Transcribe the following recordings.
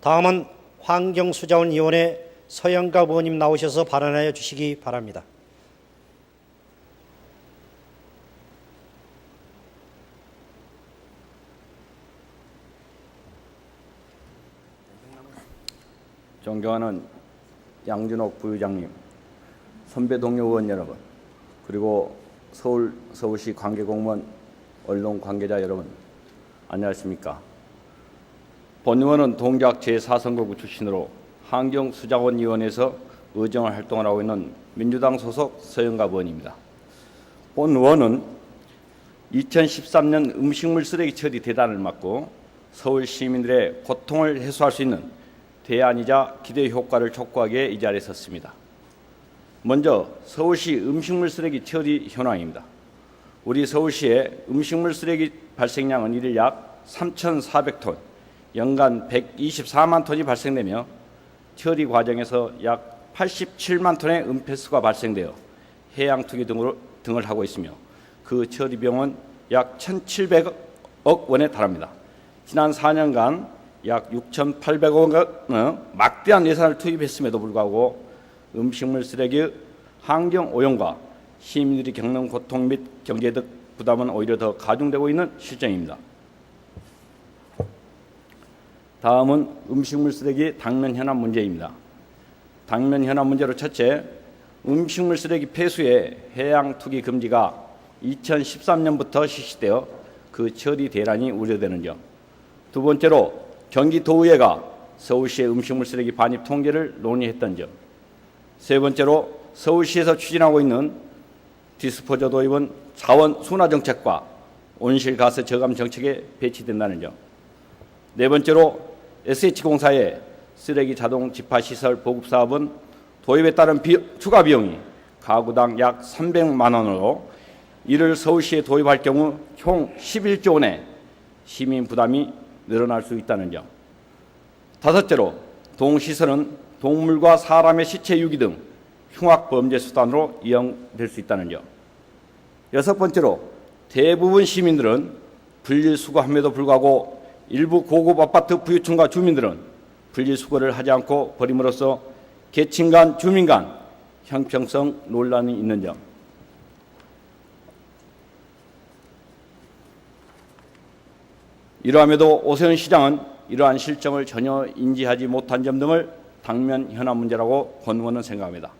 다음은 환경수자원위원회 서영갑 의원님 나오셔서 발언하여 주시기 바랍니다. 존경하는 양준옥 부의장님, 선배 동료 의원 여러분, 그리고 서울 서울시 관계공무원 언론 관계자 여러분, 안녕하십니까? 본 의원은 동작 제4선거구 출신으로 환경수자원위원회에서 의정을 활동을 하고 있는 민주당 소속 서영갑 의원입니다. 본 의원은 2013년 음식물 쓰레기 처리 대단을 맡고 서울 시민들의 고통을 해소할 수 있는 대안이자 기대 효과를 촉구하기 위해 이 자리에 섰습니다. 먼저 서울시 음식물 쓰레기 처리 현황입니다. 우리 서울시의 음식물 쓰레기 발생량은 일일 약 3,400톤, 연간 124만 톤이 발생되며 처리 과정에서 약 87만 톤의 은폐수가 발생되어 해양 투기 등으로 등을 하고 있으며 그 처리 비용은 약 1,700억 원에 달합니다. 지난 4년간 약 6,800억 원의 막대한 예산을 투입했음에도 불구하고 음식물 쓰레기 환경 오염과 시민들이 겪는 고통 및 경제적 부담은 오히려 더 가중되고 있는 실정입니다. 다음은 음식물 쓰레기 당면 현황 문제입니다. 당면 현황 문제로 첫째, 음식물 쓰레기 폐수의 해양 투기 금지가 2013년부터 실시되어 그 처리 대란이 우려되는 점. 두 번째로 경기도의회가 서울시의 음식물 쓰레기 반입 통계를 논의했던 점. 세 번째로 서울시에서 추진하고 있는 디스포저 도입은 자원 순화 정책과 온실가스 저감 정책에 배치된다는 점. 네 번째로 SH공사의 쓰레기 자동 집화 시설 보급 사업은 도입에 따른 비, 추가 비용이 가구당 약 300만 원으로 이를 서울시에 도입할 경우 총 11조 원의 시민 부담이 늘어날 수 있다는 점. 다섯째로 동시설은 동물과 사람의 시체 유기 등 흉악 범죄 수단으로 이용될 수 있다는 점. 여섯 번째로 대부분 시민들은 분리수거함에도 불구하고 일부 고급 아파트 부유층과 주민들은 분리수거를 하지 않고 버림으로써 계층 간 주민 간 형평성 논란이 있는 점. 이러함에도 오세훈 시장은 이러한 실정을 전혀 인지하지 못한 점 등을 당면 현안 문제라고 권의원은 생각합니다.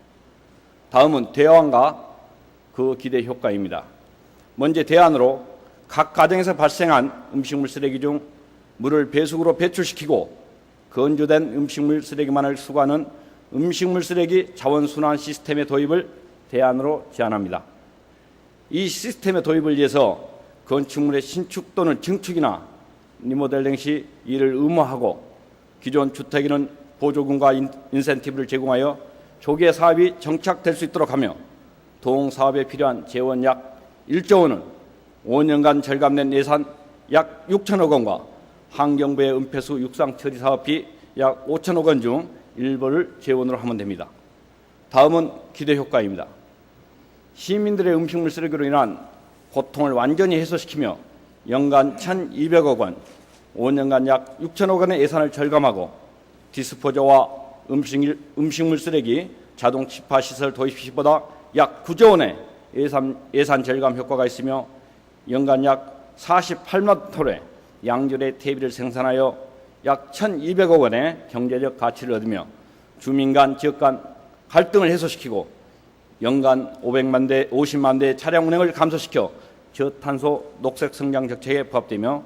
다음은 대안과 그 기대 효과입니다. 먼저 대안으로 각 가정에서 발생한 음식물 쓰레기 중 물을 배수구로 배출시키고 건조된 음식물 쓰레기만을 수거하는 음식물 쓰레기 자원 순환 시스템의 도입을 대안으로 제안합니다. 이 시스템의 도입을 위해서 건축물의 신축 또는 증축이나 리모델링 시 이를 의무화하고 기존 주택에는 보조금과 인- 인센티브를 제공하여 조기에 사업이 정착될 수 있도록 하며 동 사업에 필요한 재원 약 1조 원은 5년간 절감된 예산 약 6천억 원과 환경부의 은폐수 육상 처리 사업비 약 5천억 원 중 일부를 재원으로 하면 됩니다. 다음은 기대 효과입니다. 시민들의 음식물 쓰레기로 인한 고통을 완전히 해소시키며 연간 1,200억 원, 5년간 약 6천억 원의 예산을 절감하고 디스포저와 음식, 음식물 쓰레기 자동 치파 시설 도입 시보다 약 9조 원의 예산, 예산 절감 효과가 있으며 연간 약 48만 톤의 양질의 퇴비를 생산하여 약 1,200억 원의 경제적 가치를 얻으며 주민 간 지역 간 갈등을 해소시키고 연간 500만 대, 50만 대 차량 운행을 감소시켜 저탄소 녹색 성장 정책에 부합되며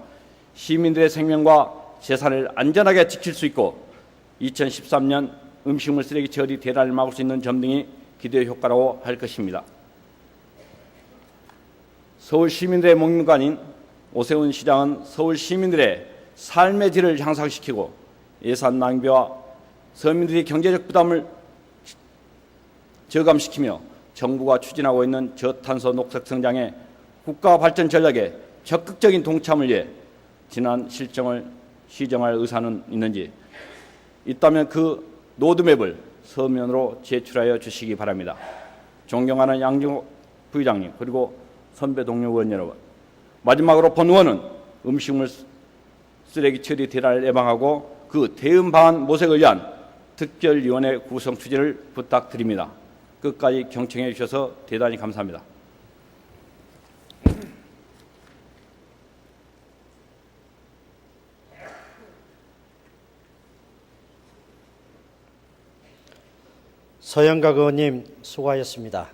시민들의 생명과 재산을 안전하게 지킬 수 있고 2013년 음식물 쓰레기 처리 대란을 막을 수 있는 점 등이 기대 효과라고 할 것입니다. 서울 시민들의 목숨관인 오세훈 시장은 서울 시민들의 삶의 질을 향상시키고 예산 낭비와 서민들의 경제적 부담을 저감시키며 정부가 추진하고 있는 저탄소 녹색 성장의 국가 발전 전략에 적극적인 동참을 위해 지난 실정을 시정할 의사는 있는지 있다면 그 로드맵을 서면으로 제출하여 주시기 바랍니다. 존경하는 양정호 부의장님 그리고 선배 동료 의원 여러분 마지막으로 본 의원은 음식물 쓰레기 처리 대란을 예방하고 그 대응 방안 모색을 위한 특별위원회 구성 추진을 부탁드립니다. 끝까지 경청해 주셔서 대단히 감사합니다. 서영각 의원님 수고하셨습니다.